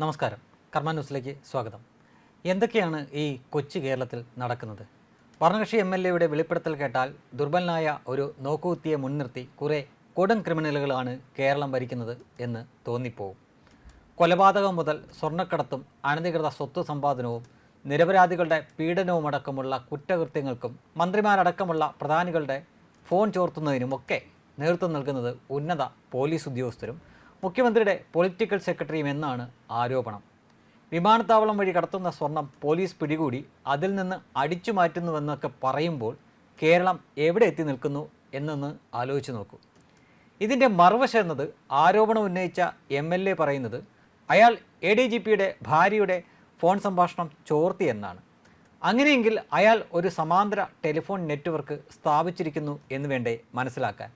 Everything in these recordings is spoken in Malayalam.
നമസ്കാരം. കർമ്മ ന്യൂസിലേക്ക് സ്വാഗതം. എന്തൊക്കെയാണ് ഈ കൊച്ചു കേരളത്തിൽ നടക്കുന്നത്? ഭരണകക്ഷി എം എൽ എയുടെ വെളിപ്പെടുത്തൽ കേട്ടാൽ ദുർബലനായ ഒരു നോക്കുകുത്തിയെ മുൻനിർത്തി കുറേ കൊടും ക്രിമിനലുകളാണ് കേരളം ഭരിക്കുന്നത് എന്ന് തോന്നിപ്പോവും. കൊലപാതകം മുതൽ സ്വർണക്കടത്തും അനധികൃത സ്വത്ത് സമ്പാദനവും നിരപരാധികളുടെ പീഡനവുമടക്കമുള്ള കുറ്റകൃത്യങ്ങൾക്കും മന്ത്രിമാരടക്കമുള്ള പ്രധാനികളുടെ ഫോൺ ചോർത്തുന്നതിനുമൊക്കെ നേതൃത്വം നൽകുന്നത് ഉന്നത പോലീസ് ഉദ്യോഗസ്ഥരും മുഖ്യമന്ത്രിയുടെ പൊളിറ്റിക്കൽ സെക്രട്ടറിയും എന്നാണ് ആരോപണം. വിമാനത്താവളം വഴി കടത്തുന്ന സ്വർണം പോലീസ് പിടികൂടി അതിൽ നിന്ന് അടിച്ചു മാറ്റുന്നുവെന്നൊക്കെ പറയുമ്പോൾ കേരളം എവിടെ എത്തി നിൽക്കുന്നു എന്നൊന്ന് ആലോചിച്ച് നോക്കൂ. ഇതിന്റെ മറുവശം എന്നത് ആരോപണം ഉന്നയിച്ച എം എൽ എ പറയുന്നത് അയാൾ എ ഡി ജി പിയുടെ ഭാര്യയുടെ ഫോൺ സംഭാഷണം ചോർത്തി എന്നാണ്. അങ്ങനെയെങ്കിൽ അയാൾ ഒരു സമാന്തര ടെലിഫോൺ നെറ്റ്വർക്ക് സ്ഥാപിച്ചിരിക്കുന്നു എന്ന് വേണ്ടേ മനസ്സിലാക്കാൻ.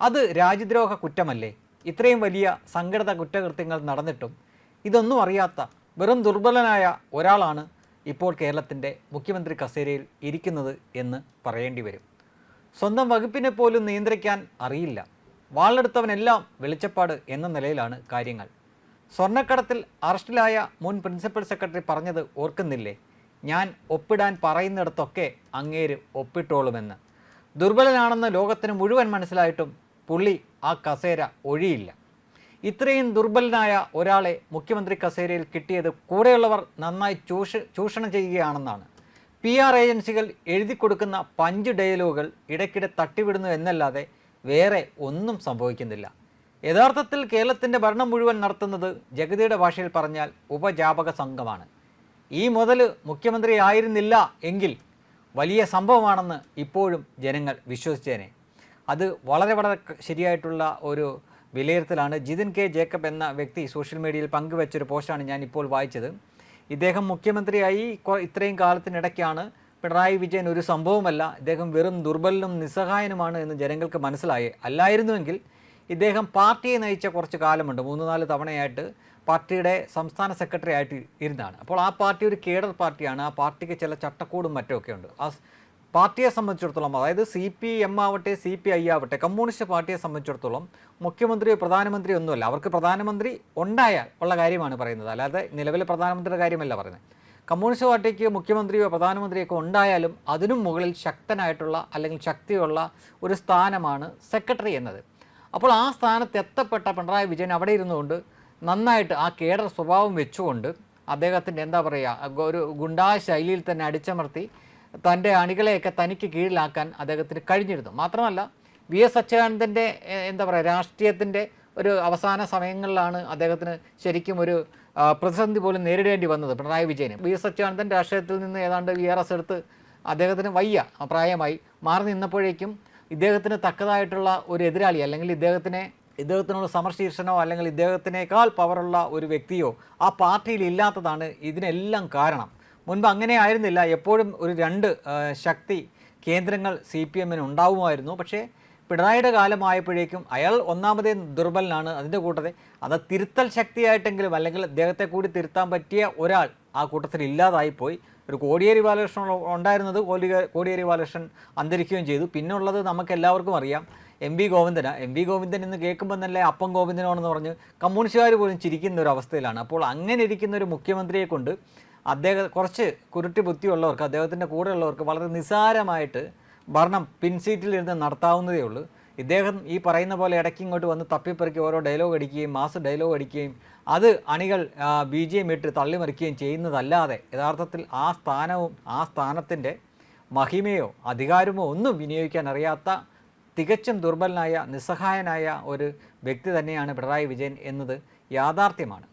അത് രാജ്യദ്രോഹ കുറ്റമല്ലേ? ഇത്രയും വലിയ സംഘടിത കുറ്റകൃത്യങ്ങൾ നടന്നിട്ടും ഇതൊന്നും അറിയാത്ത വെറും ദുർബലനായ ഒരാളാണ് ഇപ്പോൾ കേരളത്തിന്റെ മുഖ്യമന്ത്രി കസേരയിൽ ഇരിക്കുന്നത് എന്ന് പറയേണ്ടി വരും. സ്വന്തം വകുപ്പിനെ പോലും നിയന്ത്രിക്കാൻ അറിയില്ല. വാളെടുത്തവനെല്ലാം വെളിച്ചപ്പാട് എന്ന നിലയിലാണ് കാര്യങ്ങൾ. സ്വർണക്കടത്തിൽ അറസ്റ്റിലായ മുൻ പ്രിൻസിപ്പൽ സെക്രട്ടറി പറഞ്ഞത് ഓർക്കുന്നില്ലേ? ഞാൻ ഒപ്പിടാൻ പറയുന്നിടത്തൊക്കെ അങ്ങേര് ഒപ്പിട്ടോളുമെന്ന്. ദുർബലനാണെന്ന് ലോകത്തിന് മുഴുവൻ മനസ്സിലായിട്ടും പുള്ളി ആ കസേര ഒഴിയില്ല. ഇത്രയും ദുർബലനായ ഒരാളെ മുഖ്യമന്ത്രി കസേരയിൽ കിട്ടിയത് കൂടെയുള്ളവർ നന്നായി ചൂഷ ചൂഷണം ചെയ്യുകയാണെന്നാണ്. പി ആർ ഏജൻസികൾ എഴുതി കൊടുക്കുന്ന പഞ്ച് ഡയലോഗുകൾ ഇടയ്ക്കിടെ തട്ടിവിടുന്നു എന്നല്ലാതെ വേറെ ഒന്നും സംഭവിക്കുന്നില്ല. യഥാർത്ഥത്തിൽ കേരളത്തിന്റെ ഭരണം മുഴുവൻ നടത്തുന്നത് ജഗതിയുടെ ഭാഷയിൽ പറഞ്ഞാൽ ഉപജാപക സംഘമാണ്. ഈ മുതൽ മുഖ്യമന്ത്രി ആയിരുന്നില്ല എങ്കിൽ വലിയ സംഭവമാണെന്ന് ഇപ്പോഴും ജനങ്ങൾ വിശ്വസിച്ചേനെ. അത് വളരെ വളരെ ശരിയായിട്ടുള്ള ഒരു വിലയിരുത്തലാണ്. ജിതിൻ കെ ജേക്കബ് എന്ന വ്യക്തി സോഷ്യൽ മീഡിയയിൽ പങ്കുവച്ചൊരു പോസ്റ്റാണ് ഞാൻ ഇപ്പോൾ വായിച്ചത്. ഇദ്ദേഹം മുഖ്യമന്ത്രിയായി ഇത്രയും കാലത്തിനിടയ്ക്കാണ് പിണറായി വിജയൻ ഒരു സംഭവമല്ല ഇദ്ദേഹം വെറും ദുർബലനും നിസ്സഹായനുമാണ് എന്ന് ജനങ്ങൾക്ക് മനസ്സിലായി. അല്ലായിരുന്നുവെങ്കിൽ ഇദ്ദേഹം പാർട്ടിയെ നയിച്ച കുറച്ച് കാലമുണ്ട്. മൂന്ന് നാല് തവണയായിട്ട് പാർട്ടിയുടെ സംസ്ഥാന സെക്രട്ടറി ആയിട്ട് ഇരുന്നാണ്. അപ്പോൾ ആ പാർട്ടി ഒരു കേഡർ പാർട്ടിയാണ്. ആ പാർട്ടിക്ക് ചില ചട്ടക്കൂടും മറ്റുമൊക്കെ ഉണ്ട്. ആ പാർട്ടിയെ സംബന്ധിച്ചിടത്തോളം അതായത് സി പി എം ആവട്ടെ സി പി ഐ ആവട്ടെ കമ്മ്യൂണിസ്റ്റ് പാർട്ടിയെ സംബന്ധിച്ചിടത്തോളം മുഖ്യമന്ത്രിയോ പ്രധാനമന്ത്രിയോ ഒന്നുമല്ല. അവർക്ക് പ്രധാനമന്ത്രി ഉണ്ടായാൽ ഉള്ള കാര്യമാണ് പറയുന്നത്. അല്ലാതെ നിലവിലെ പ്രധാനമന്ത്രിയുടെ കാര്യമല്ല പറയുന്നത്. കമ്മ്യൂണിസ്റ്റ് പാർട്ടിക്ക് മുഖ്യമന്ത്രിയോ പ്രധാനമന്ത്രിയൊക്കെ ഉണ്ടായാലും അതിനും മുകളിൽ ശക്തനായിട്ടുള്ള അല്ലെങ്കിൽ ശക്തിയുള്ള ഒരു സ്ഥാനമാണ് സെക്രട്ടറി എന്നത്. അപ്പോൾ ആ സ്ഥാനത്ത് എത്തപ്പെട്ട പിണറായി വിജയൻ അവിടെ ഇരുന്നുകൊണ്ട് നന്നായിട്ട് ആ കേഡർ സ്വഭാവം വെച്ചുകൊണ്ട് അദ്ദേഹത്തിന്റെ എന്താ പറയുക ഒരു ഗുണ്ടാ ശൈലിയിൽ തന്നെ അടിച്ചമർത്തി തന്റെ അണികളെയൊക്കെ തനിക്ക് കീഴിലാക്കാൻ അദ്ദേഹത്തിന് കഴിഞ്ഞിരുന്നു. മാത്രമല്ല വി എസ് അച്യുതാനന്ദന്റെ എന്താ പറയുക രാഷ്ട്രീയത്തിന്റെ ഒരു അവസാന സമയങ്ങളിലാണ് അദ്ദേഹത്തിന് ശരിക്കും ഒരു പ്രതിസന്ധി പോലും നേരിടേണ്ടി വന്നത് പിണറായി വിജയന്. വി എസ് അച്യുതാനന്ദൻ രാഷ്ട്രീയത്തിൽ നിന്ന് ഏതാണ്ട് വി ആർ എസ് എടുത്ത് അദ്ദേഹത്തിന് വയ്യ പ്രായമായി. മാറി നിന്നപ്പോഴേക്കും ഇദ്ദേഹത്തിന് തക്കതായിട്ടുള്ള ഒരു എതിരാളി അല്ലെങ്കിൽ ഇദ്ദേഹത്തിനെ ഇദ്ദേഹത്തിനുള്ള സമർശീർഷനോ അല്ലെങ്കിൽ ഇദ്ദേഹത്തിനേക്കാൾ പവറുള്ള ഒരു വ്യക്തിയോ ആ പാർട്ടിയിൽ ഇല്ലാത്തതാണ് ഇതിനെല്ലാം കാരണം. മുൻപ് അങ്ങനെ ആയിരുന്നില്ല. എപ്പോഴും ഒരു രണ്ട് ശക്തി കേന്ദ്രങ്ങൾ സി പി എമ്മിന് ഉണ്ടാവുമായിരുന്നു. പക്ഷേ പിണറായിയുടെ കാലമായപ്പോഴേക്കും അയാൾ ഒന്നാമതേ ദുർബലനാണ്. അതിന്റെ കൂട്ടത്തിൽ അത് തിരുത്തൽ ശക്തിയായിട്ടെങ്കിലും അല്ലെങ്കിൽ അദ്ദേഹത്തെ കൂടി തിരുത്താൻ പറ്റിയ ഒരാൾ ആ കൂട്ടത്തിൽ ഇല്ലാതായിപ്പോയി. ഒരു കോടിയേരി ബാലകൃഷ്ണൻ ഉണ്ടായിരുന്നത് കോലി കോടിയേരി ബാലകൃഷ്ണൻ അന്തരിക്കുകയും ചെയ്തു. പിന്നുള്ളത് നമുക്ക് എല്ലാവർക്കും അറിയാം. എം വി ഗോവിന്ദന. എം വി ഗോവിന്ദൻ എന്ന് കേൾക്കുമ്പോൾ തന്നെ അപ്പം ഗോവിന്ദനാണെന്ന് പറഞ്ഞ് കമ്മ്യൂണിസ്റ്റുകാർ പോലും ചിരിക്കുന്ന ഒരു അവസ്ഥയിലാണ്. അപ്പോൾ അങ്ങനെ ഇരിക്കുന്ന ഒരു മുഖ്യമന്ത്രിയെ കൊണ്ട് അദ്ദേഹം കുറച്ച് കുരുട്ടി ബുദ്ധിയുള്ളവർക്ക് അദ്ദേഹത്തിന്റെ കൂടെയുള്ളവർക്ക് വളരെ നിസ്സാരമായിട്ട് ഭരണം പിൻസീറ്റിലിരുന്ന് നടത്താവുന്നതേ ഉള്ളൂ. ഇദ്ദേഹം ഈ പറയുന്ന പോലെ ഇടയ്ക്ക് ഇങ്ങോട്ട് വന്ന് തപ്പിപ്പറിക്കി ഓരോ ഡയലോഗ് അടിക്കുകയും മാസ് ഡയലോഗ് അടിക്കുകയും അത് അണികൾ ബി ജെ എം ഇട്ട് തള്ളിമറിക്കുകയും ചെയ്യുന്നതല്ലാതെ യഥാർത്ഥത്തിൽ ആ സ്ഥാനവും ആ സ്ഥാനത്തിന്റെ മഹിമയോ അധികാരമോ ഒന്നും വിനിയോഗിക്കാൻ അറിയാത്ത തികച്ചും ദുർബലനായ നിസ്സഹായനായ ഒരു വ്യക്തി തന്നെയാണ് പിണറായി വിജയൻ എന്നത് യാഥാർത്ഥ്യമാണ്.